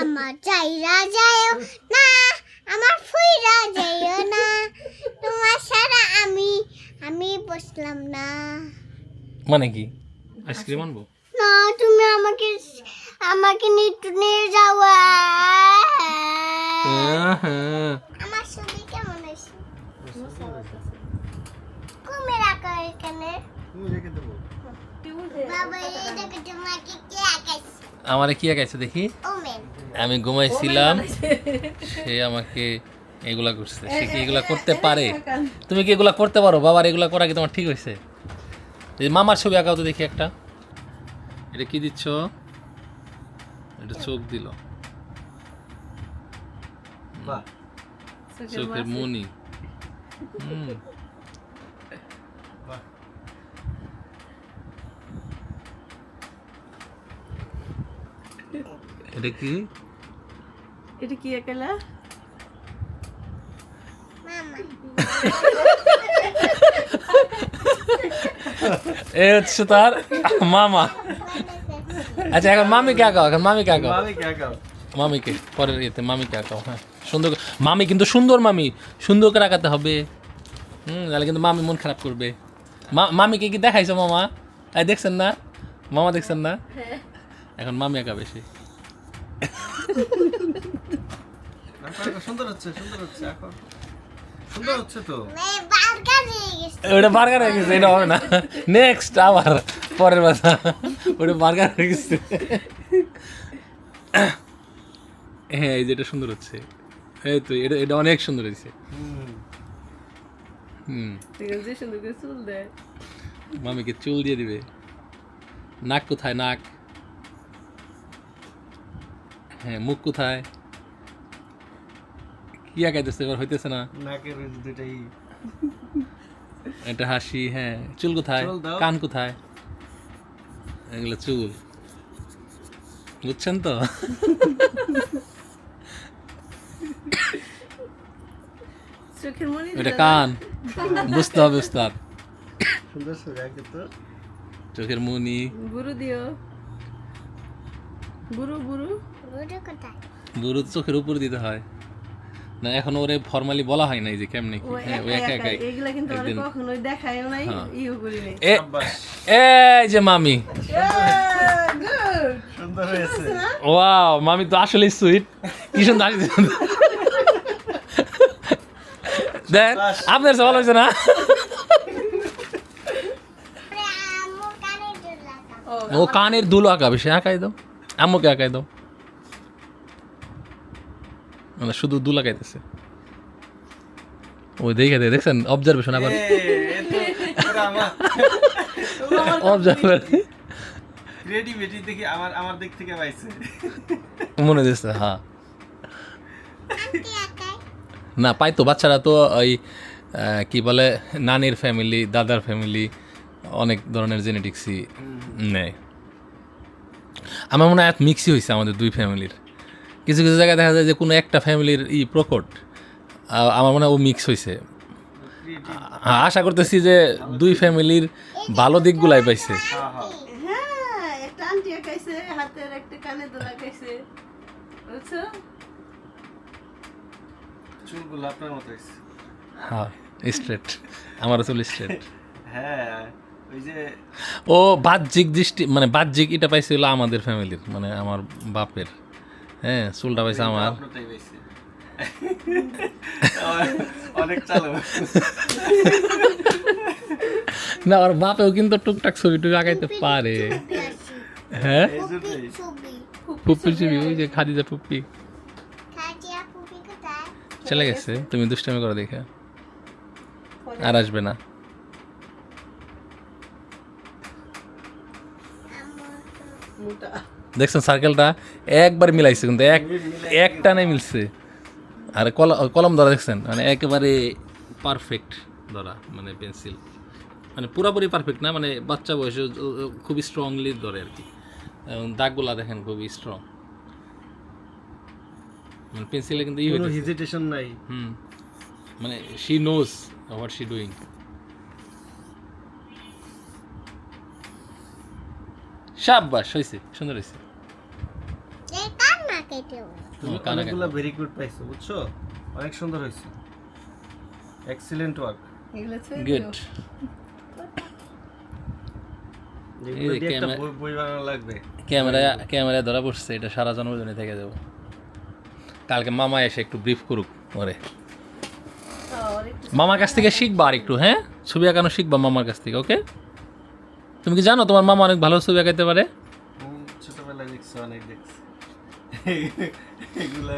আমার চাইরা যায়ও না আমার ফুইরা যাইও না। তোমার সারা আমি আমি বসলাম না। মানে কি? আইসক্রিম আনব? না তুমি আমাকে আমাকে একটু নিয়ে যাওয়া হ্যাঁ আমার ছবি কেমন হয়েছে কুমির আঁকা এখানে। তুমি রেখে দেবো। বাবা এই দেখো তোমাকে কে আঁকাইছে? আমারে কি আঁকাইছে দেখি? ওমেন আমি ঘুমাইছিলাম সে আমাকে এগুলা করছে সে কি এগুলা করতে পারে তুমি কি এগুলা করতে পারো বাবার এগুলা করা কি তোমার ঠিক হয়েছে এই মামার ছবি আঁকাও তো দেখি একটা এটা কি দিচ্ছ এটা চোখ দিল চোখের মনি এটা কি এটা কি একালা এ হচ্ছে তার মামা। আচ্ছা এখন মামিকে আঁকাও? এখন মামিকে আঁকাও? আমি কে আঁকাও? মামিকে পরের ইয়েতে মামিকে আঁকাও? হ্যাঁ সুন্দর মামি কিন্তু সুন্দর মামি। সুন্দর করে আঁকাতে হবে। হুম তাহলে কিন্তু মামি মন খারাপ করবে। মা- মামিকে কি দেখাইছো মামা? এই দেখছেন না? মামা দেখছেন না? এখন মামি আঁকা বেশি। সুন্দর হচ্ছে সুন্দর হচ্ছে আঁকো সুন্দর হচ্ছে তো। মে বার্গার হয়ে গেছে। ওটা বার্গার হয়ে গেছে এটা হবে না। নেক্সট আবার পরের কথা ওটা বার্গার হয়ে গেছে। হ্যাঁ এই যে সুন্দর হচ্ছে। এই তো এটা এটা অনেক সুন্দর হয়েছে। হুম। হুম। দেখেন যে সুন্দর করে চুল দেয় মামিকে চুল দিয়ে দিবে। নাক কোথায়? নাক। হ্যাঁ মুখ কোথায়? কি আঁকাইতেছে এবার হইতেছে না। নাকের দুইটাই। এটা হাসি হ্যাঁ। চুল কোথায়? কান কোথায়? এগুলো চুল। বুঝছেন তো? চোখের এটা কান। বুঝতে হবে উস্তাদ। চোখের মুনি। গুরু দিও। কোথায়? বুড়ো তো চোখের উপর দিতে হয়। না এখন ওরে ফর্মালি বলা হয় নাই যে কেমনে কি। হ্যাঁ ও একা একা একা একাই। এগুলা কিন্তু কখনোই দেখায়ও নাই হ্যাঁ। ইও করি নাই। এ এই যে মামি। গুড সুন্দর হয়েছে। ওয়াও মামি তো আসলে সুইট কি সুন্দর দেন আপনার সে হয়েছে না? ও কানের দুলো আঁকাবে সে আঁকাই দাও। আম্মুকে আঁকাই দাও। মানে শুধু দু আঁকাইতেছে ওই দেখে দে দেখছেন? অবজারভেশন আবার। তো অবজারভেশন ক্রিয়েটিভিটি দেখি আমার আমার দিক থেকে পাইছে। মনে দিচ্ছে হ্যাঁ না পাইতো বাচ্চারা তো ওই কি বলে নানির ফ্যামিলি দাদার ফ্যামিলি অনেক ধরনের জেনেটিক্সই নেয়। আমার মনে হয় এক মিক্সই হয়েছে আমাদের দুই ফ্যামিলির কিছু কিছু জায়গায় দেখা যায় যে কোনো একটা ফ্যামিলির ই প্রকট। আমার মনে হয় ও মিক্স হয়েছে আশা করতেছি যে দুই ফ্যামিলির ভালো দিকগুলাই পাইছে। হ্যাঁ হ্যাঁ হ্যাঁ একটা আন্টি আঁকাইছে হাতের একটা কানে দোলা আঁকাইছে বুঝছ? চুলগুলো আপনার মতো হয়েছে হ্যাঁ স্ট্রেট আমারও চুল স্ট্রেট হ্যাঁ ও বাহ্যিক দৃষ্টি মানে বাহ্যিক এটা পাইছে হলো আমাদের ফ্যামিলির মানে আমার বাপের। হ্যাঁ চুলটা পাইছে আমার। অনেক চালু। না ওর বাপেও কিন্তু টুকটাক ছবি টুকু আঁকাইতে পারে। হ্যাঁ? পুপ্পির ছবি। ওই যে খাদিজা পুপ্পি চলে গেছে। তুমি দুষ্টামি করো দেখে। আর আসবে না। মোটা। দেখছেন সার্কেলটা একবার মিলাইছে কিন্তু এক একটা নেই মিলছে। আর কলম কলম ধরা দেখছেন? মানে একেবারে পারফেক্ট ধরা মানে পেন্সিল মানে পুরোপুরি পারফেক্ট না মানে বাচ্চা বয়সে খুবই স্ট্রংলি ধরে আর কি। এবং দাগগুলা দেখেন খুবই স্ট্রং মানে পেন্সিলে কিন্তু ই কোনো হেজিটেশন নাই। হুম। মানে she knows what she doing সাব্বাস হয়েছে সুন্দর হয়েছে তুমি ভেরি গুড পাইছো বুঝছ? অনেক সুন্দর হয়েছে। এক্সিলেন্ট ওয়ার্ক এগুলো গুড ক্যামেরায় ধরা পড়ছে এটা সারা থেকে দেবো কালকে মামা এসে একটু ব্রিফ করুক ওরে। মামার কাছ থেকে শিখবা আর একটু হ্যাঁ? ছবি আঁকানো শিখবা মামার কাছ থেকে ওকে? তুমি কি জানো তোমার মামা অনেক ভালো ছবি আঁকাইতে পারে? ছোটবেলায় দেখছি অনেক দেখছি।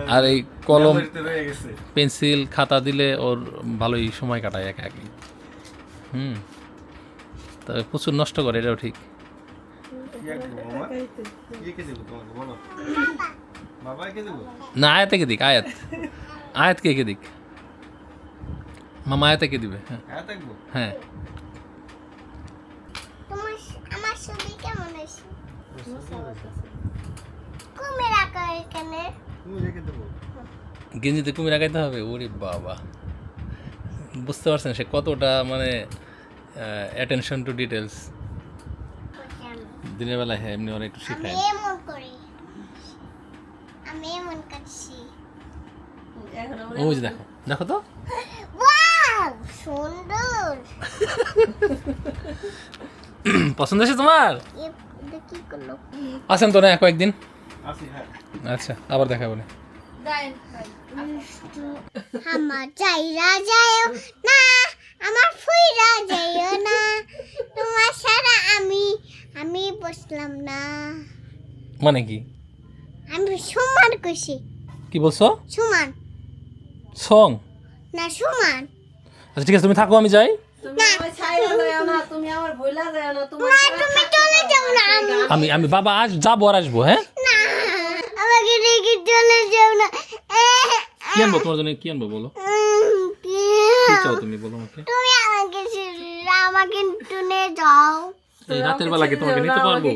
আর এই কলম memory-তে রয়ে গেছে। পেন্সিল খাতা দিলে ওর ভালোই সময় কাটায় একা একই। হুম। তবে প্রচুর নষ্ট করে এটাও ঠিক। এঁকে এঁকে না আয়াত একে দিক? আয়াত। আয়াত কে দিক? মামা আয়াত একে দিবে? হ্যাঁ। হ্যাঁ। হ্যাঁ আমার ছবি কেমন কুমির আঁকা এখানে। তুমি রেখে দেবো। গেঞ্জিতে কুমির আঁকাইতে হবে? ওরে বাবা। বুঝতে পারছেন সে কতটা মানে অ্যাটেনশন টু ডিটেলস দিনের বেলায় হ্যাঁ এমনি অনেক একটু আমি শেখায়। এমন করি। আমি এমন করছি। এখন ওই যে দেখো দেখো তো। সুন্দর। পছন্দ আছে তোমার? আসেন তো না কয়েকদিন আচ্ছা আবার দেখা বলে। আমার যাইরা যায় না আমার ফুইরা যাইও না। তোমার সারা আমি আমি বসলাম না। মানে কি? আমি সমান করছি। কি বলছো? সমান সং? না সমান আচ্ছা ঠিক আছে তুমি থাকো আমি যাই। আমি আমি বাবা আজ যাব আর আসব হ্যাঁ? রেখে চলে যাও না। কি আনব তোমার জন্য? কি আনব বলো? কি চাও তুমি বলো আমাকে? তুমি আমাকে আমাকে নিয়ে যাও। এই রাতের বেলা কি তোমাকে নিতে পারব?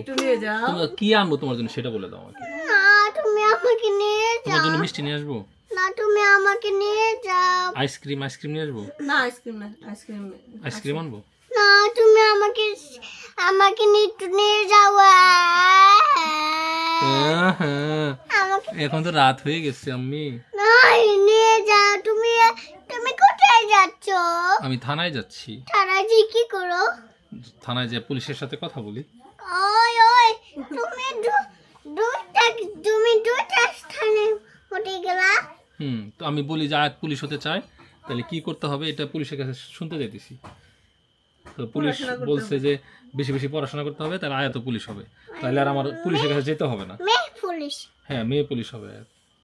যাও। কি আনব তোমার জন্য সেটা বলে দাও আমাকে। না তুমি আমাকে নিয়ে তোমার জন্য মিষ্টি নিয়ে আসব? না তুমি আমাকে নিয়ে যাও। আইসক্রিম আইসক্রিম নিয়ে আসব? না আইসক্রিম না আইসক্রিম। আইসক্রিম আনব? না তুমি আমাকে আমাকে নিয়ে নিয়ে যাও হ্যাঁ। এখন তো রাত হয়ে গেছে আমি নিয়ে যাও তুমি তুমি কোথায় যাচ্ছ? আমি থানায় যাচ্ছি। থানায় জি কি করো? থানায় যে পুলিশের সাথে কথা বলি। ওই ওই তুমি দু- দুইটা তুমি দুইটা স্থানে উঠে গেলা। হুম তো আমি বলি যে আয়াত পুলিশ হতে চায় তাহলে কি করতে হবে? এটা পুলিশের কাছে শুনতে যাইতেছি তো পুলিশ বলছে যে বেশি বেশি পড়াশোনা করতে হবে তাহলে আয়াত পুলিশ হবে। তাহলে আর আমার পুলিশের কাছে যেতে হবে না। মেয়ে পুলিশ। হ্যাঁ মেয়ে পুলিশ হবে।